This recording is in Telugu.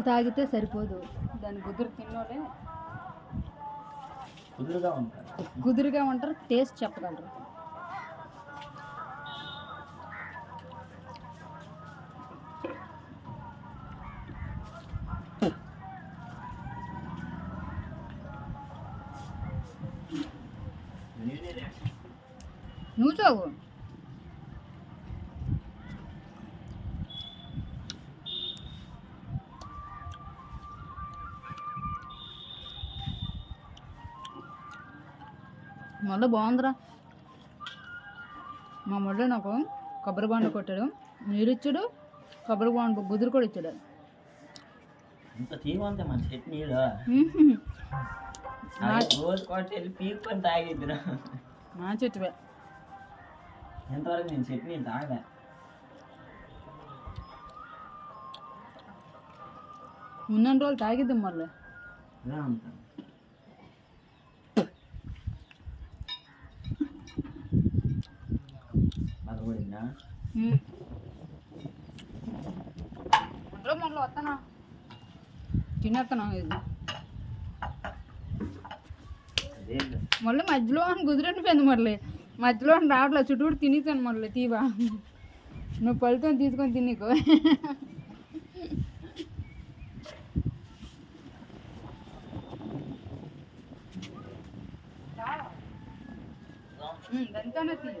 తాగితే సరిపోదు. దాని కుదురు తిన్నోలే కుదురుగా ఉంటారు. కుదురుగా ఉంటారు టేస్ట్ చెప్పగలరు. నువ్వు చావు. మళ్ళీ బాగుందిరా మా మళ్ళీ నాకు కొబ్బరి బాండ కొట్టాడు నీరు ఇచ్చాడు కొబ్బరి బాండ గుదురు కూడా ఇచ్చాడు ఇంత తీవంతే మన చట్నీలో మ్మ్. అది రోజు కొట్టి వెళ్ళి పీక్కొని తాగిద్దురా నా చెట్టువే ఎంతవరకు నేను చట్నీ తాగలే ఉన్న రోజులు తాగిద్దాం మళ్ళీ అందులో మళ్ళీ వస్తానా తినేస్తానా మళ్ళీ మధ్యలో అని కుదిరిపోయింది మళ్ళీ. మధ్యలో అని రావట్లేదు చుట్టూ తినేసాను మళ్ళీ తీవా. నువ్వు పళ్ళతో తీసుకొని తినీకో దానితోనే తీయ.